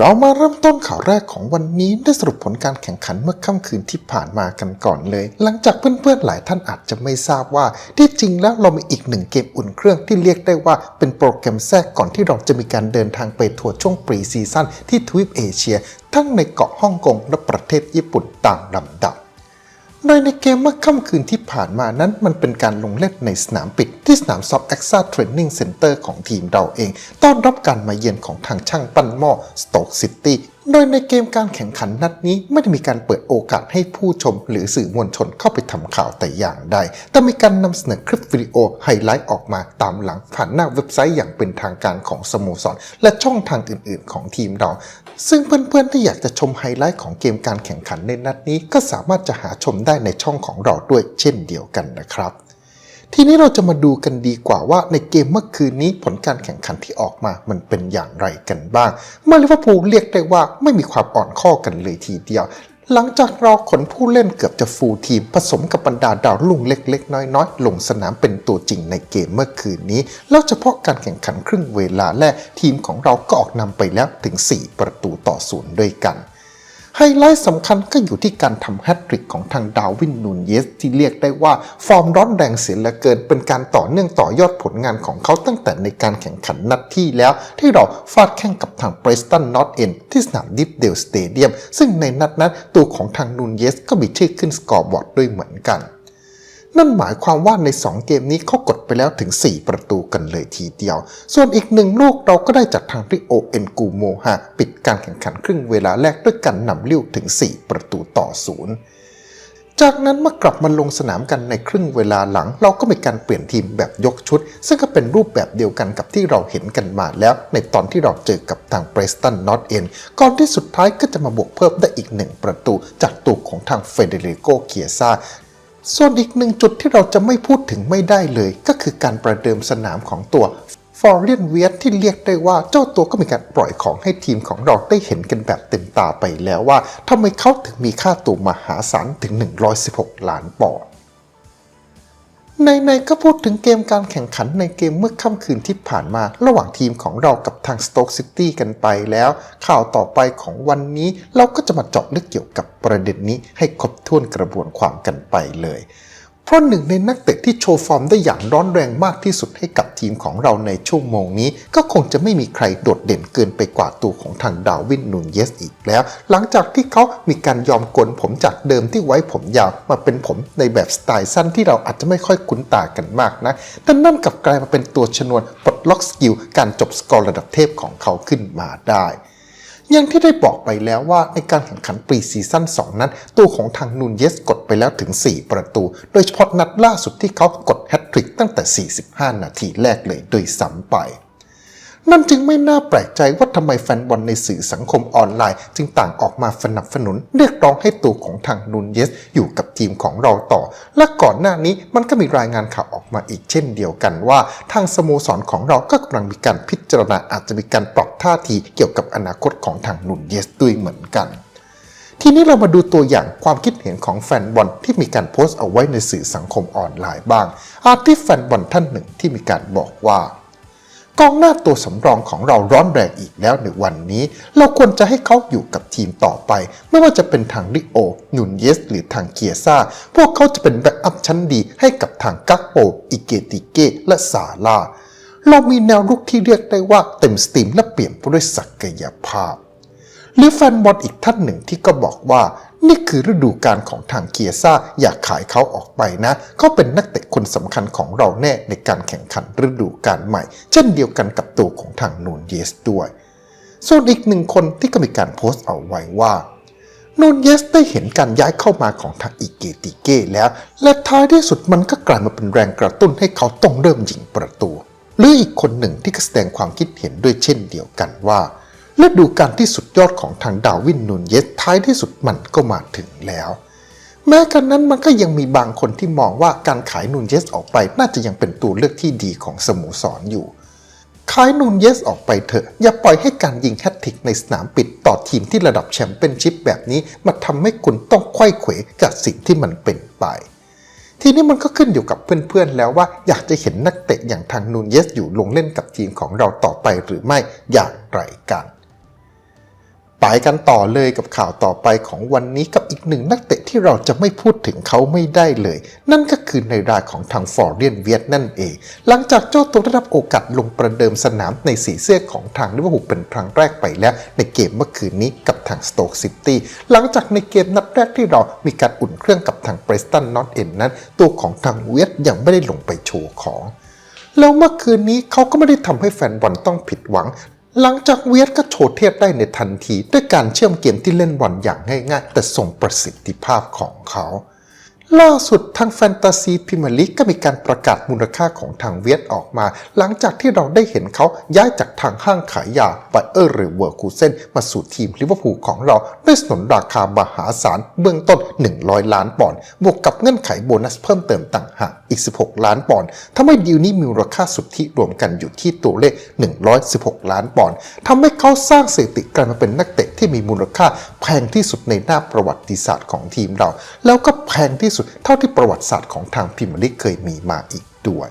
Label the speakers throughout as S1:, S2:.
S1: เรามาเริ่มต้นข่าวแรกของวันนี้ด้วยสรุปผลการแข่งขันเมื่อค่ำคืนที่ผ่านมากันก่อนเลย หลังจากเพื่อนๆหลายท่านอาจจะไม่ทราบว่า ที่จริงแล้วเรามีอีกหนึ่งเกมอุ่นเครื่องที่เรียกได้ว่าเป็นโปรแกรมแทรกก่อนที่เราจะมีการเดินทางไปทัวร์ช่วงปรีซีซั่นที่ทวีปเอเชีย ทั้งในเกาะฮ่องกงและประเทศญี่ปุ่นตามลำดับ โดยในเกมเมื่อค่ำคืนที่ผ่านมานั้นมันเป็นการลงเล่นในสนามปิดที่สนามซอฟแอคซ่าเทรนนิ่งเซ็นเตอร์ของทีมเราเอง ต้อนรับการมาเยือนของทางช่างปั้นหม้อสโตกซิตี้ โดยในเกมการแข่งขันนัดนี้ไม่ได้มีการเปิดโอกาสให้ผู้ชมหรือสื่อมวลชนเข้าไปทำข่าวแต่อย่างใด แต่มีการนำเสนอคลิปวิดีโอไฮไลท์ออกมาตามหลังผ่านหน้าเว็บไซต์อย่างเป็นทางการของสโมสร และช่องทางอื่นๆ ของทีมเรา ซึ่งเพื่อนๆที่อยากจะชมไฮไลท์ของเกมการแข่งขันในนัดนี้ก็สามารถจะหาชมได้ในช่องของเราด้วยเช่นเดียวกันนะครับ ทีนี้เราจะมาดูกันดีกว่าว่าในเกมเมื่อคืนนี้ผลการแข่งขันที่ออกมามันเป็นอย่างไรกันบ้าง เมื่อลิเวอร์พูลเรียกได้ว่าไม่มีความอ่อนข้อกันเลยทีเดียวหลังจากเราขนผู้เล่นเกือบจะฟูลทีม ผสมกับบรรดาดาวรุ่งเล็กๆ น้อยๆ ลงสนามเป็นตัวจริงในเกมเมื่อคืนนี้ แล้วเฉพาะการแข่งขันครึ่งเวลาแรกทีมของเราก็ออกนำไปแล้วถึง 4 ประตูต่อศูนย์ด้วยกัน ไฮไลท์สำคัญก็อยู่ที่การทำแฮตทริกของทางดาวินนูนเยส ที่เรียกได้ว่าฟอร์มร้อนแรงเสียเหลือเกิน เป็นการต่อเนื่องต่อยอดผลงานของเขาตั้งแต่ในการแข่งขันนัดที่แล้ว ที่เราฟาดแข่งกับทางเ r รสตันนอตเอ็นที่สนามดิฟเดลสเตเดียมซึ่งในนัดนั้นตัวของทางนูนเยส ก็มีชื่อขึ้นสกอร์บอร์ดด้วยเหมือนกัน นั่นหมายความว่าใน 2 เกมนี้เขากดไปแล้วถึง 4 ประตูกันเลยทีเดียว ส่วนอีกหนึ่งลูกเราก็ได้จากทางริโอเอ็นกูโมฮาปิดการแข่งขันครึ่งเวลาแรกด้วยกันนำเลี้ยวถึง 4 ประตูต่อศูนย์จากนั้นเมื่อกลับมาลงสนามกันในครึ่งเวลาหลัง เราก็มีการเปลี่ยนทีมแบบยกชุด ซึ่งก็เป็นรูปแบบเดียวกันกับที่เราเห็นกันมาแล้ว ในตอนที่เราเจอกับทางเ r รสตันนอตเอ็นก่อนที่สุดท้ายก็จะมาบวกเพิ่มได้อีกหนึ่งประตู จากตัวของทางเฟเดริโกเคียซา ส่วนอีกหนึ่งจุดที่เราจะไม่พูดถึงไม่ได้เลย ก็คือการประเดิมสนามของตัวฟอร์เรียนเวียที่เรียกได้ว่าเจ้าตัวก็มีการปล่อยของให้ทีมของเราได้เห็นกันแบบเต็มตาไปแล้วว่าทำไมเขาถึงมีค่าตัวมหาศาลถึง 116 ล้านปอนด์ ในๆก็พูดถึงเกมการแข่งขันในเกมเมื่อค่ำคืนที่ผ่านมา ระหว่างทีมของเรากับทางสโต๊กซิตี้กันไปแล้ว ข่าวต่อไปของวันนี้เราก็จะมาเจาะลึกเกี่ยวกับประเด็นนี้ให้ครบถ้วนกระบวนความกันไปเลย เพราะหนึ่งในนักเตะที่โชว์ฟอร์มได้อย่างร้อนแรงมากที่สุดให้กับทีมของเราในชั่วโมงนี้ ก็คงจะไม่มีใครโดดเด่นเกินไปกว่าตัวของทางดาวินนูนเยสอีกแล้ว หลังจากที่เขามีการยอมโกนผมจากเดิมที่ไว้ผมยาวมาเป็นผมในแบบสไตล์สั้นที่เราอาจจะไม่ค่อยคุ้นตากันมากนะแต่นั่นกลับกลายมาเป็นตัวชนวนปลดล็อกสกิลการจบสกอร์ระดับเทพของเขาขึ้นมาได้อย่างที่ได้บอกไปแล้วว่าในการแข่งขันปรีซีซั่น2 นั้น ตัวของทางนูนเยสกด ไปแล้วถึง 4 ประตู โดยเฉพาะนัดล่าสุดที่เขากดแฮตทริกตั้งแต่ 45 นาทีแรกเลยโดยซ้ำไปนั่นจึงไม่น่าแปลกใจว่าทำไมแฟนบอลในสื่อสังคมออนไลน์ จึงต่างออกมาสนับสนุน เรียกร้องให้ตัวของทางนูนเยส อยู่กับทีมของเราต่อ และก่อนหน้านี้มันก็มีรายงานข่าวออกมาอีกเช่นเดียวกันว่า ทางสโมสรของเราก็กำลังมีการพิจารณาอาจจะมีการปรับท่าทีเกี่ยวกับอนาคตของทางนูนเยสด้วยเหมือนกัน ทีนี้เรามาดูตัวอย่างความคิดเห็นของแฟนบอลที่มีการโพสต์เอาไว้ในสื่อสังคมออนไลน์บ้าง อาทิแฟนบอลท่านหนึ่งที่มีการบอกว่ากองหน้าตัวสำรองของเราร้อนแรงอีกแล้วในวันนี้ เราควรจะให้เขาอยู่กับทีมต่อไป ไม่ว่าจะเป็นทางริโอนุนเยส หรือทางเกียซ่าพวกเขาจะเป็นแบ็กอัพชั้นดีให้กับทางกักโป อิเกติเก และซาลา เรามีแนวรุกที่เรียกได้ว่าเต็มสตรีมและเปลี่ยนไปด้วยศักยภาพ หรือแฟนบอลอีกท่านหนึ่งที่ก็บอกว่า นี่คือฤดูกาลของทางเกียซ่าอยากขายเขาออกไปนะเขาเป็นนักเตะคนสำคัญของเราแน่ในการแข่งขันฤดูกาลใหม่ เช่นเดียวกันกับตัวของทางนูนเยสด้วย ส่วนอีกหนึ่งคนที่ก็มีการโพสต์เอาไว้ว่านูนเยสได้เห็นการย้ายเข้ามาของทางอิเกติเก้แล้ว และท้ายที่สุดมันก็กลายมาเป็นแรงกระตุ้นให้เขาต้องเริ่มยิงประตู หรืออีกคนหนึ่งที่ก็แสดงความคิดเห็นด้วยเช่นเดียวกันว่า ฤดูกาลที่สุดยอดของทางดาวินนูนเยสท้ายที่สุดมันก็มาถึงแล้ว แม้กันนั้นมันก็ยังมีบางคนที่มองว่าการขายนูนเยสออกไปน่าจะยังเป็นตัวเลือกที่ดีของสโมสรอยู่ ขายนูนเยสออกไปเถอะ อย่าปล่อยให้การยิงแฮตทิกในสนามปิดต่อทีมที่ระดับแชมเปี้ยนชิพแบบนี้มาทำให้คุณต้องไขว้เขวกับสิ่งที่มันเป็นไปทีนี้มันก็ขึ้นอยู่กับเพื่อนๆแล้วว่าอยากจะเห็นนักเตะอย่างทางนูนเยสอยู่ลงเล่นกับทีมของเราต่อไปหรือไม่อย่างไรกัน ไปกันต่อเลยกับข่าวต่อไปของวันนี้กับอีกหนึ่งนักเตะที่เราจะไม่พูดถึงเขาไม่ได้เลย นั่นก็คือในรายของทางฟอร์เรียนเวียดนั่นเอง หลังจากเจ้าตัวได้รับโอกาสลงประเดิมสนามในสีเสื้อของทางลิเวอร์พูลเป็นครั้งแรกไปแล้ว ในเกมเมื่อคืนนี้กับทางสโต๊กซิตี้หลังจากในเกมนัดแรกที่เรามีการอุ่นเครื่องกับทางเบรสตันนอตเอ็นนั้น ตัวของทางเวียดยังไม่ได้ลงไปโชว์ของแล้วเมื่อคืนนี้เขาก็ไม่ได้ทำให้แฟนบอลต้องผิดหวัง หลังจากเวียดก็โชว์เทพได้ในทันที ด้วยการเชื่อมเกมที่เล่นบอลอย่างง่ายๆ แต่ทรงประสิทธิภาพของเขา ล่าสุดทางแฟนตาซีพิมยร์ลีกก็มีการประกาศมูลค่าของทางเวียดออกมา หลังจากที่เราได้เห็นเขาย้ายจากทางห้างขายยาไบเออร์หรือเวอร์คูเซนมาสู่ทีมลิเวอร์พูลของเรา ด้วยสนนราคามหาศาลเบื้องต้น 100 ล้านปอนด์บวกกับเงื่อนไขโบนัสเพิ่มเติมต่างหากอีก 16 ล้านปอนด์ทำให้ดีลนี้มีมูลค่าสุทธิรวมกันอยู่ที่ตัวเลข 116 ล้านปอนด์ทำให้เขาสร้างสถิติกลายมาเป็นนักเตะที่มีมูลค่าแพงที่สุดในหน้าประวัติศาสตร์ของทีมเรา แล้วก็แพงที่สุด เท่าที่ประวัติศาสตร์ของทางพรีเมียร์ลีกเคยมีมาอีกด้วย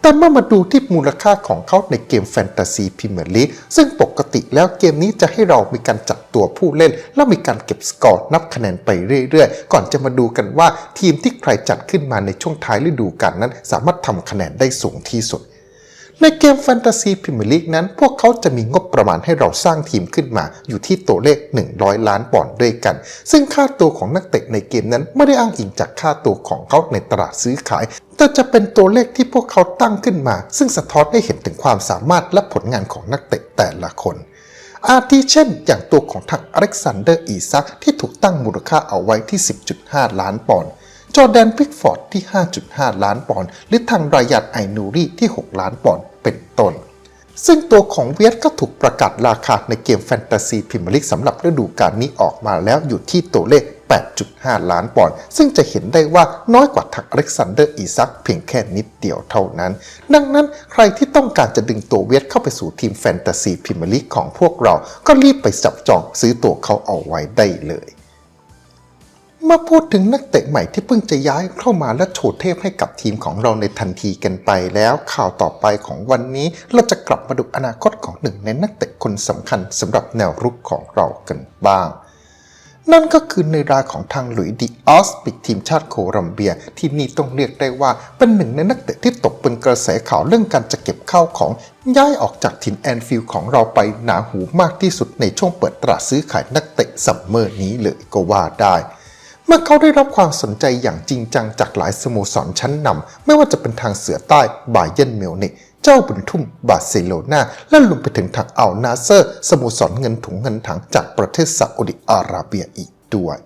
S1: แต่เมื่อมาดูที่มูลค่าของเขาในเกมแฟนตาซีพรีเมียร์ลีกซึ่งปกติแล้วเกมนี้จะให้เรามีการจัดตัวผู้เล่น แล้วมีการเก็บสกอร์นับคะแนนไปเรื่อยๆ ก่อนจะมาดูกันว่าทีมที่ใครจัดขึ้นมาในช่วงท้ายฤดูกาลนั้น สามารถทำคะแนนได้สูงที่สุด ในเกมแฟนตาซีพรีเมียร์ลีกนั้น พวกเขาจะมีงบประมาณให้เราสร้างทีมขึ้นมา อยู่ที่ตัวเลข 100 ล้านปอนด์ด้วยกัน ซึ่งค่าตัวของนักเตะในเกมนั้นไม่ได้อ้างอิงจากค่าตัวของเขาในตลาดซื้อขายแต่จะเป็นตัวเลขที่พวกเขาตั้งขึ้นมา ซึ่งสะท้อนให้เห็นถึงความสามารถและผลงานของนักเตะแต่ละคนอาทิเช่น อย่างตัวของทางอเล็กซานเดอร์อีซักที่ถูกตั้งมูลค่าเอาไว้ที่ 10.5 ล้านปอนด์จอแดนพิกฟอร์ดที่ 5.5 ล้านปอนด์หรือทางรายัดไอนูรีที่ 6 ล้านปอนด์ เป็นต้น ซึ่งตัวของเวียดก็ถูกประกาศราคาในเกมแฟนตาซีพรีเมียร์ลีกสำหรับฤดูกาลนี้ออกมาแล้วอยู่ที่ตัวเลข 8.5 ล้านปอนด์ ซึ่งจะเห็นได้ว่าน้อยกว่าทางอเล็กซานเดอร์อีซักเพียงแค่นิดเดียวเท่านั้น ดังนั้นใครที่ต้องการจะดึงตัวเวียดเข้าไปสู่ทีมแฟนตาซีพรีเมียร์ลีกของพวกเรา ก็รีบไปจับจองซื้อตัวเขาเอาไว้ได้เลย เมาพูดถึงนักเตะใหม่ที่เพิ่งจะย้ายเข้ามาและโชว์เทพให้กับทีมของเราในทันทีกันไปแล้วข่าวต่อไปของวันนี้เราจะกลับมาดูอนาคตของหนึ่งในนักเตะคนสำคัญสำหรับแนวรุกของเรากันบ้าง นั่นก็คือในรายของทางหลุยดิออสปิกทีมชาติโคลัมเบีย ที่นี่ต้องเรียกได้ว่าเป็นหนึ่งในนักเตะที่ตกเป็นกระแสข่าวเรื่องการจะเก็บข้าวของย้ายออกจากถิ่นแอนฟิลด์ของเราไปหนาหูมากที่สุดในช่วงเปิดตลาดซื้อขายนักเตะซัมเมอร์นี้เลยก็ว่าได้ มื่อเขาได้รับความสนใจอย่างจริงจังจากหลายสโมสรชั้นนำไม่ว่าจะเป็นทางเสือใต้บาเยนเมลนิกเจ้าบุญทุ่มบาร์เซโลนาและลงไปถึงทางอัลนาเซอร์สโมสรเงินถุงเงินถังจากประเทศซาอุดิอาระเบียอีกด้วย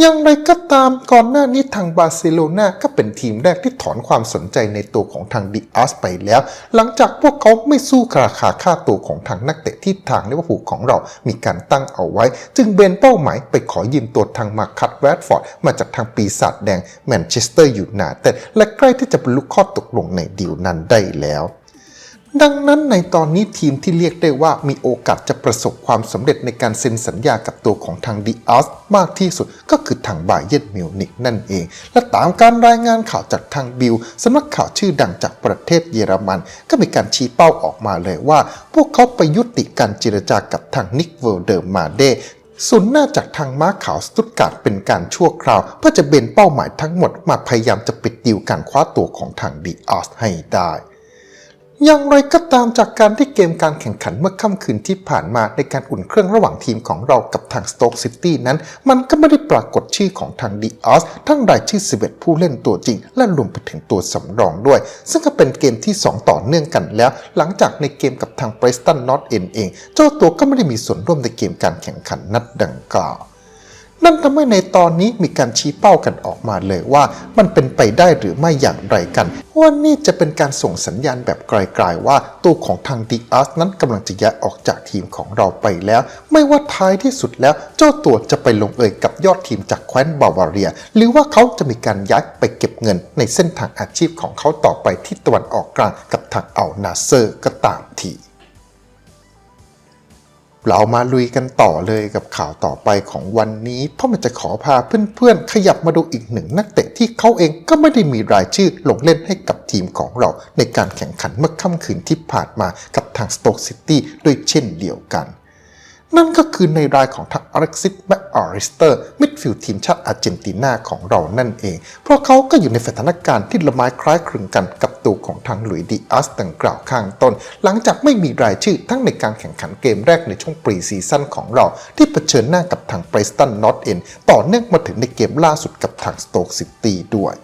S1: อย่างไรก็ตามก่อนหน้านี้ทางบาร์เซโลนาก็เป็นทีมแรกที่ถอนความสนใจในตัวของทางดิอาสไปแล้ว หลังจากพวกเขาไม่สู้ราคาค่าตัวของทางนักเตะที่ทางลิเวอร์พูลของเรามีการตั้งเอาไว้ จึงเบนเป้าหมายไปขอยืมตัวทางมาคัตแรดฟอร์ดมาจากทางปีศาจแดงแมนเชสเตอร์ยูไนเต็ดและใกล้ที่จะบรรลุข้อตกลงในดีลนั้นได้แล้ว ดังนั้นในตอนนี้ทีมที่เรียกได้ว่ามีโอกาสจะประสบความสำเร็จในการเซ็นสัญญากับตัวของทางดีอาสมากที่สุดก็คือทางบาเยนมิวนิกนั่นเอง และตามการรายงานข่าวจากทางบิลสำนักข่าวชื่อดังจากประเทศเยอรมัน ก็มีการชี้เป้าออกมาเลยว่า พวกเขาไปยุติการเจรจากับทางนิกเวลเดอร์มาเดส่วนหน้าจากทางม้าขาวสตุตการ์ดเป็นการชั่วคราว เพื่อจะเบนเป้าหมายทั้งหมดมาพยายามจะปิดดีลการคว้าตัวของทางดีอาสให้ได้ อย่างไรก็ตามจากการที่เกมการแข่งขันเมื่อค่ำคืนที่ผ่านมาในการอุ่นเครื่องระหว่างทีมของเรากับทางสโต๊กซิตี้นั้น มันก็ไม่ได้ปรากฏชื่อของทางดีออสทั้งรายชื่อ 11 ผู้เล่นตัวจริง และรวมไปถึงตัวสำรองด้วย ซึ่งก็เป็นเกมที่ 2 ต่อเนื่องกันแล้ว หลังจากในเกมกับทางเบรสตันนอตเอนเอง เจ้าตัวก็ไม่ได้มีส่วนร่วมในเกมการแข่งขันนัดดังกล่าว นั่นทำให้ในตอนนี้มีการชี้เป้ากันออกมาเลยว่า มันเป็นไปได้หรือไม่อย่างไรกันว่านี่จะเป็นการส่งสัญญาณแบบไกลๆว่าตัวของทางดีอาร์สนั้นกำลังจะย้ายออกจากทีมของเราไปแล้ว ไม่ว่าท้ายที่สุดแล้วเจ้าตัวจะไปลงเอยกับยอดทีมจากแคว้นบาวาเรีย หรือว่าเขาจะมีการย้ายไปเก็บเงินในเส้นทางอาชีพของเขาต่อไปที่ตะวันออกกลางกับทางเอัลนาเซอร์ก็ตามที เรามาลุยกันต่อเลยกับข่าวต่อไปของวันนี้ เพราะมันจะขอพาเพื่อนๆ ขยับมาดูอีกหนึ่งนักเตะที่เขาเองก็ไม่ได้มีรายชื่อลงเล่นให้กับทีมของเรา ในการแข่งขันเมื่อค่ำคืนที่ผ่านมากับทางสโต๊กซิตี้ด้วยเช่นเดียวกัน นั่นก็คือในรายของทางอเล็กซิสแมคอริสเตอร์มิดฟิลด์ทีมชาติอาร์เจนตินาของเรานั่นเอง เพราะเขาก็อยู่ในสถานการณ์ที่ละไม้คล้ายคลึงกันกับตัวของทางหลุยดีอัสดังกล่าวข้างต้น หลังจากไม่มีรายชื่อทั้งในการแข่งขันเกมแรกในช่วงปรีซีซั่นของเรา ที่เผชิญหน้ากับทางเบรสตันนอตเอนต่อเนื่องมาถึงในเกมล่าสุดกับทางสโตกซิตี้ด้วย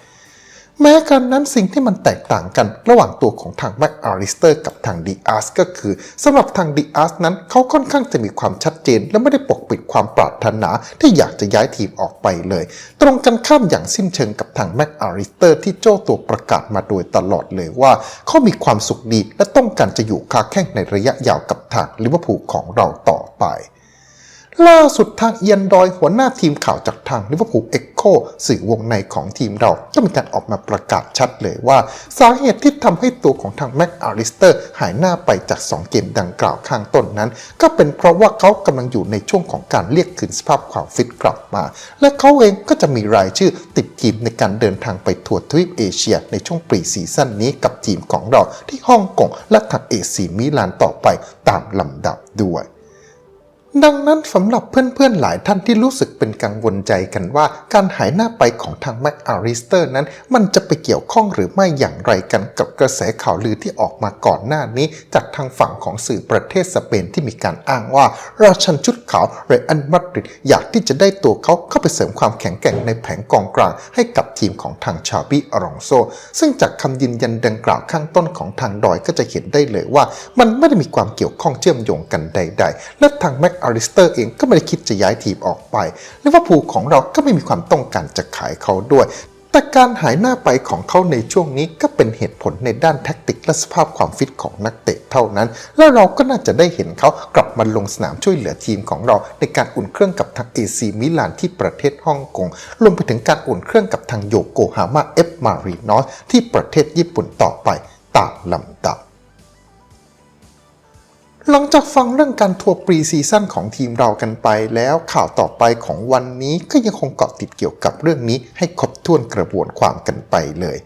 S1: แม้กันนั้นสิ่งที่มันแตกต่างกันระหว่างตัวของทางแม็กอาริสเตอร์กับทางดีอาร์สก็คือสำหรับทางดีอาร์สนั้นเขาค่อนข้างจะมีความชัดเจน และไม่ได้ปกปิดความปรารถนาที่อยากจะย้ายทีมออกไปเลย ตรงกันข้ามอย่างสิ้นเชิงกับทางแม็กอาริสเตอร์ที่โจ้ตัวประกาศมาโดยตลอดเลยว่าเขามีความสุขดีและต้องการจะอยู่คาแข่งในระยะยาวกับทางลิเวอร์พูลของเราต่อไป ล่าสุดทางเอียนดอยหัวหน้าทีมข่าวจากทางลิเวอร์พูลเอ็กโคสื่อวงในของทีมเราก็มีการออกมาประกาศชัดเลยว่า สาเหตุที่ทำให้ตัวของทางแม็กอาริสเตอร์หายหน้าไปจาก 2 เกมดังกล่าวข้างต้นนั้น ก็เป็นเพราะว่าเขากำลังอยู่ในช่วงของการเรียกคืนสภาพความฟิตกลับมา และเขาเองก็จะมีรายชื่อติดทีมในการเดินทางไปทัวร์ทวีปเอเชีย ในช่วงปรีซีซั่นนี้กับทีมของเราที่ฮ่องกงและทางเอซีมิลานต่อไปตามลำดับด้วย ดังนั้นสำหรับเพื่อนๆหลายท่านที่รู้สึกเป็นกังวลใจกันว่า การหายหน้าไปของทางแม็กอาริสเตอร์นั้น มันจะไปเกี่ยวข้องหรือไม่อย่างไรกันกับกระแสข่าวลือที่ออกมาก่อนหน้านี้ จากทางฝั่งของสื่อประเทศสเปนที่มีการอ้างว่า ราชันชุดขาวเรอันมาดริดอยากที่จะได้ตัวเขาเข้าไปเสริมความแข็งแกร่งในแผงกองกลาง ให้กับทีมของทางชาบิอรองโซ ซึ่งจากคำยืนยันดังกล่าวข้างต้นของทางดอยก็จะเห็นได้เลยว่า มันไม่ได้มีความเกี่ยวข้องเชื่อมโยงกันใด ๆ และทางแมกอาริสเตอร์เองก็ไม่ได้คิดจะย้ายทีมออกไปแลิเวอร์พูลของเราก็ไม่มีความต้องการจะขายเขาด้วย แต่การหายหน้าไปของเขาในช่วงนี้ก็เป็นเหตุผลในด้านแท็กติกและสภาพความฟิตของนักเตะเท่านั้น และเราก็น่าจะได้เห็นเขากลับมาลงสนามช่วยเหลือทีมของเรา ในการอุ่นเครื่องกับทางเอซีมิลานที่ประเทศฮ่องกงรวมไปถึงการอุ่นเครื่องกับทางโยโกฮาม่าเอฟมารีนอสที่ประเทศญี่ปุ่นต่อไปตามลำดับ หลังจากฟังเรื่องการทัวร์ปรีซีซั่นของทีมเรากันไปแล้วข่าวต่อไปของวันนี้ก็ยังคงเกาะติดเกี่ยวกับเรื่องนี้ให้ครบถ้วนกระบวนความกันไปเลย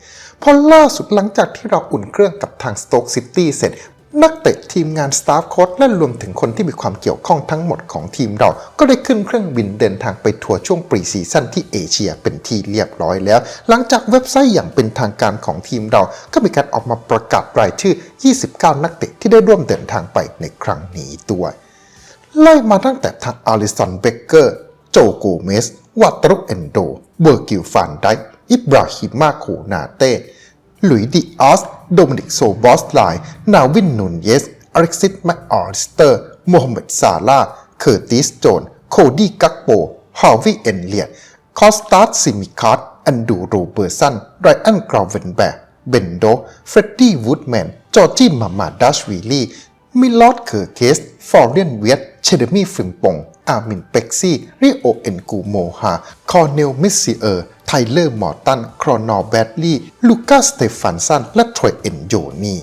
S1: พอล่าสุดหลังจากที่เราอุ่นเครื่องกับทางสโต๊กซิตี้เสร็จ นักเตะทีมงานสตาฟโค้ชและรวมถึงคนที่มีความเกี่ยวข้องทั้งหมดของทีมเรา ก็ได้ขึ้นเครื่องบินเดินทางไปทัวร์ช่วงปรีซีซั่นที่เอเชียเป็นที่เรียบร้อยแล้ว หลังจากเว็บไซต์อย่างเป็นทางการของทีมเรา ก็มีการออกมาประกาศรายชื่อ 29 นักเตะที่ได้ร่วมเดินทางไปในครั้งนี้ด้วยไล่มาตั้งแต่ทางอาริสันเบเกอร์ โจโกเมสวัตรุเอนโด เบอร์กิลฟานไดอิบราฮิมาโคนาเต้ หลุยดิอัสโดมินิกโซบอสไลน์นาวินนูนเยสอเล็กซิสแมคออร์สเตอร์โมฮัมเหม็ดซาลาเคอร์ติสโจน โคดี้กักโปฮาวิเอนเลียดคอสตาร์ซิมิคัตอันดูโรเบอร์สันไรอันกราวเวนแบกเบนโด เฟรดดี้วูดแมน จอร์จี้มามาดัชวิลลี่ มิลอดเคอร์เคสฟอร์เรียนเวียตเชเดมี่ฟิมปง อามินเป็กซี่ ริโอเอนกูโมฮา คอร์เนลมิสซิเออร์ไทเลอร์มอร์ตัน ครอนอร์แบดลีย์ลูกาสเตฟานสัน และทรอยเอนโยนี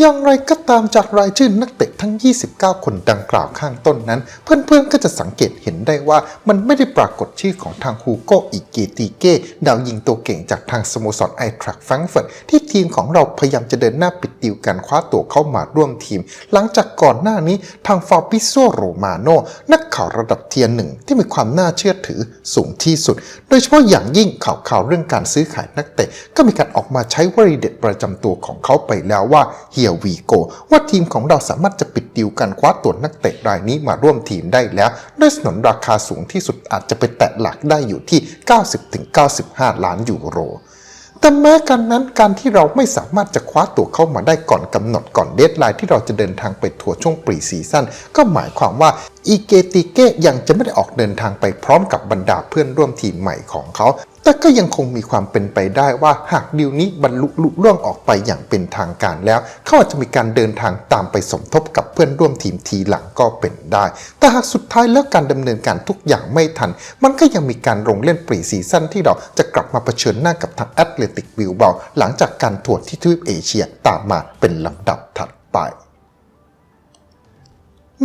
S1: อย่างไรก็ตามจากรายชื่อนักเตะทั้ง 29 คนดังกล่าวข้างต้นนั้น เพื่อนๆก็จะสังเกตเห็นได้ว่ามันไม่ได้ปรากฏชื่อของทางฮูโกอิเกติเก้ดาวยิงตัวเก่งจากทางสโมสรไอทรัคแฟรงเฟิร์ตที่ทีมของเราพยายามจะเดินหน้าปิดติวการคว้าตัวเข้ามาร่วมทีม หลังจากก่อนหน้านี้ทางฟาบิโซโรมาโนนักข่าวระดับเทียร์หนึ่งที่มีความน่าเชื่อถือสูงที่สุด โดยเฉพาะอย่างยิ่งข่าวข่าวเรื่องการซื้อขายนักเตะก็มีการออกมาใช้วลีเด็ดประจำตัวของเขาไปแล้วว่าเฮียวีโกว่าทีมของเราสามารถจะปิดดิวการคว้าตัวนักเตะรายนี้มาร่วมทีมได้แล้ว ด้วยสนนราคาสูงที่สุดอาจจะไปแตะหลักได้อยู่ที่ 90-95 ล้านยูโร แต่แม้กันนั้นการที่เราไม่สามารถจะคว้าตัวเข้ามาได้ก่อนกำหนดก่อนเดทไลน์ที่เราจะเดินทางไปทัวร์ช่วงปรีซีซั่นก็หมายความว่าอีเกติเกยังจะไม่ได้ออกเดินทางไปพร้อมกับบรรดาเพื่อนร่วมทีมใหม่ของเขา แต่ก็ยังคงมีความเป็นไปได้ว่าหากดีลนี้บรรลุลุล่วงออกไปอย่างเป็นทางการแล้ว เขาอาจจะมีการเดินทางตามไปสมทบกับ เพื่อนร่วมทีมทีหลังก็เป็นได้ แต่หากสุดท้ายแล้วการดำเนินการทุกอย่างไม่ทัน มันก็ยังมีการลงเล่นปรีซีซั่นที่เราจะกลับมาเผชิญหน้ากับทางแอตเลติกบิลเบาหลังจากการทัวร์ที่ทวีปเอเชียตามมาเป็นลำดับถัดไป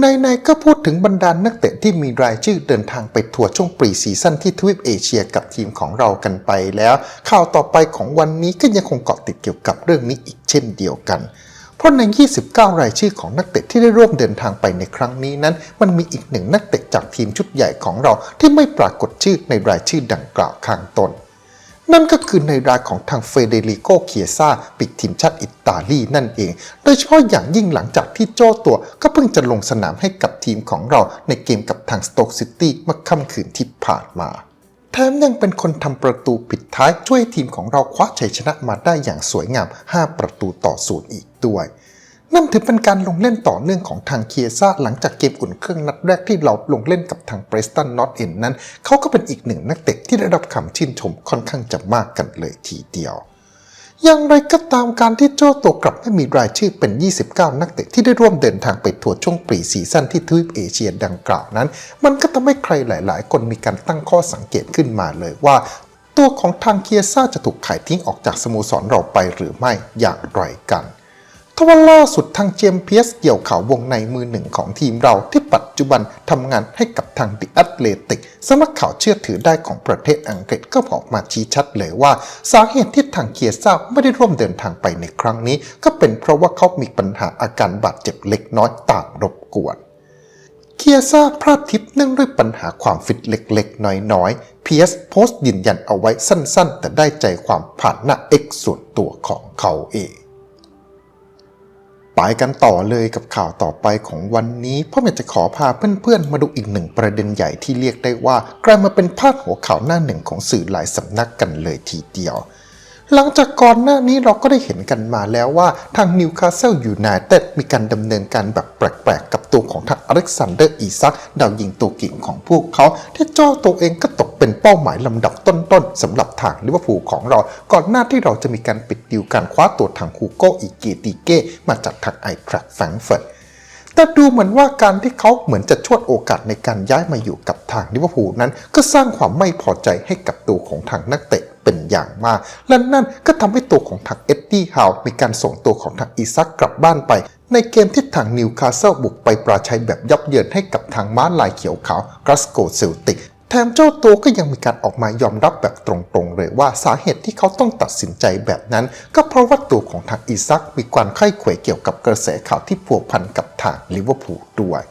S1: ในในก็พูดถึงบรรดานักเตะที่มีรายชื่อเดินทางไปทัวร์ช่วงปรีซีซั่นที่ทวีปเอเชียกับทีมของเรากันไปแล้ว ข่าวต่อไปของวันนี้ก็ยังคงเกาะติดเกี่ยวกับเรื่องนี้อีกเช่นเดียวกัน เพราะใน 29 รายชื่อของนักเตะที่ได้ร่วมเดินทางไปในครั้งนี้นั้น มันมีอีกหนึ่งนักเตะจากทีมชุดใหญ่ของเราที่ไม่ปรากฏชื่อในรายชื่อดังกล่าวข้างต้นนั่นก็คือในรายของทางเฟเดริโกเคียซาปีกทีมชาติอิตาลีนั่นเอง โดยเฉพาะอย่างยิ่งหลังจากที่โจ้ตัวก็เพิ่งจะลงสนามให้กับทีมของเราในเกมกับทางสโตกซิตี้เมื่อค่ำคืนที่ผ่านมา ถมยังเป็นคนทำประตูปิดท้ายช่วยให้ทีมของเราคว้าชัยชนะมาได้อย่างสวยงาม 5 ประตูต่อศูนย์อีกด้วย นั่นถือเป็นการลงเล่นต่อเนื่องของทางเคียซ่าหลังจากเกมอุ่นเครื่องนัดแรกที่เราลงเล่นกับทางเบรสตันนอตเอ็นนั้น เขาก็เป็นอีกหนึ่งนักเตะที่ได้รับคำชื่นชมค่อนข้างจะมากกันเลยทีเดียว อย่างไรก็ตามการที่โจ้ตัวกลับไม่มีรายชื่อเป็น 29 นักเตะที่ได้ร่วมเดินทางไปทัวร์ช่วงปรีซีซั่นที่ทวีปเอเชียดังกล่าวนั้น มันก็ทำให้ใครหลาย ๆ คนมีการตั้งข้อสังเกตขึ้นมาเลยว่า ตัวของทางเคียซ่าจะถูกขายทิ้งออกจากสโมสรเราไปหรือไม่อย่างไรกัน ทว่าล่าสุดทางเจมส์เพียสเกี่ยวข่าววงในมือหนึ่งของทีมเราที่ปัจจุบันทำงานให้กับทางดิอัตเลติกสำนักข่าวเชื่อถือได้ของประเทศอังกฤษก็ออกมาชี้ชัดเลยว่า สาเหตุที่ทางเคียซ่าไม่ได้ร่วมเดินทางไปในครั้งนี้ ก็เป็นเพราะว่าเขามีปัญหาอาการบาดเจ็บเล็กน้อยตามรบกวนเคียซ่าพลาดทิปเนื่องด้วยปัญหาความฟิตเล็กๆ น้อยๆเพียสโพสต์ยืนยันเอาไว้สั้นๆ แต่ได้ใจความผ่านหน้า X ส่วนตัวของเขาเอง ไปกันต่อเลยกับข่าวต่อไปของวันนี้พ่อแม่จะขอพาเพื่อนๆ มาดูอีกหนึ่งประเด็นใหญ่ที่เรียกได้ว่ากลายมาเป็นพาดหัวข่าวหน้าหนึ่งของสื่อหลายสำนักกันเลยทีเดียว หลังจากก่อนหน้านี้เราก็ได้เห็นกันมาแล้วว่าทางนิวคาสเซิลยูไนเต็ดมีการดำเนินการแบบแปลกๆ กับตัวของทางอเล็กซานเดอร์อีซักดาวยิงตัวเก่งของพวกเขา ที่เจ้าตัวเองก็ตกเป็นเป้าหมายลำดับต้นๆสำหรับทางลิเวอร์พูลของเรา ก่อนหน้าที่เราจะมีการปิดดิวการคว้าตัวทางฮูโกอิเกติเก้มาจากทางไอแทร็กแฟรงเฟิร์ต แต่ดูเหมือนว่าการที่เขาเหมือนจะชวดโอกาสในการย้ายมาอยู่กับทางลิเวอร์พูลนั้น ก็สร้างความไม่พอใจให้กับตัวของทางนักเตะเป็นอย่างมาก และนั่นก็ทำให้ตัวของทางเอ็ดดี้ฮาวมีการส่งตัวของทางอีซักกลับบ้านไป ในเกมที่ทางนิวคาสเซิลบุกไปปราชัยแบบยับเยินให้กับทางม้าลายเขียวขาวกราสโกเซลติก แถมเจ้าตัวก็ยังมีการออกมายอมรับแบบตรงๆ เลยว่าสาเหตุที่เขาต้องตัดสินใจแบบนั้น ก็เพราะว่าตัวของทางอีซักมีความไข้เขวยเกี่ยวกับกระแสข่าวที่พัวพันกับทางลิเวอร์พูลด้วย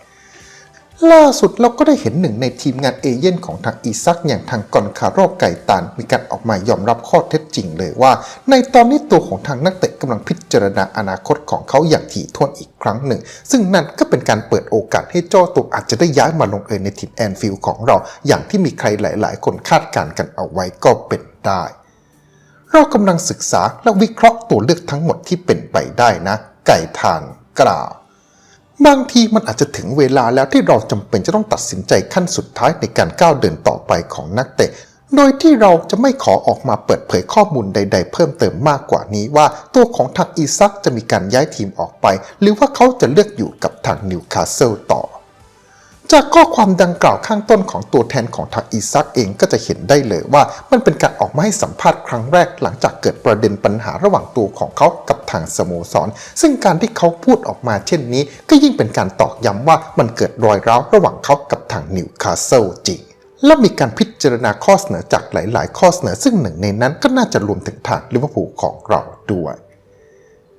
S1: ล่าสุดเราก็ได้เห็นหนึ่งในทีมงานเอเย่นของทางอีซักอย่างทางกอนคาโรไก่ตานมีการออกมายอมรับข้อเท็จจริงเลยว่า ในตอนนี้ตัวของทางนักเตะกำลังพิจารณาอนาคตของเขาอย่างถี่ถ้วนอีกครั้งหนึ่ง ซึ่งนั่นก็เป็นการเปิดโอกาสให้เจ้าตัวอาจจะได้ย้ายมาลงเอยในทีมแอนฟิลด์ของเรา อย่างที่มีใครหลาย ๆ คนคาดการณ์กันเอาไว้ก็เป็นได้เรากำลังศึกษาและวิเคราะห์ตัวเลือกทั้งหมดที่เป็นไปได้นะ ไก่ทานกล่าว บางทีมันอาจจะถึงเวลาแล้วที่เราจำเป็นจะต้องตัดสินใจขั้นสุดท้ายในการก้าวเดินต่อไปของนักเตะ โดยที่เราจะไม่ขอออกมาเปิดเผยข้อมูลใด ๆ เพิ่มเติมมากกว่านี้ว่าตัวของทางอีซักจะมีการย้ายทีมออกไป หรือว่าเขาจะเลือกอยู่กับทางนิวคาสเซิลต่อ จากข้อความดังกล่าวข้างต้นของตัวแทนของทางอีซักเองก็จะเห็นได้เลยว่า มันเป็นการออกมาให้สัมภาษณ์ครั้งแรกหลังจากเกิดประเด็นปัญหาระหว่างตัวของเขากับทางสโมสร ซึ่งการที่เขาพูดออกมาเช่นนี้ ก็ยิ่งเป็นการตอกย้ำว่ามันเกิดรอยร้าวระหว่างเขากับทางนิวคาสเซิลจริงและมีการพิจารณาข้อเสนอจากหลาย ๆ ข้อเสนอซึ่งหนึ่งในนั้นก็น่าจะรวมถึงทางลิเวอร์พูลของเราด้วย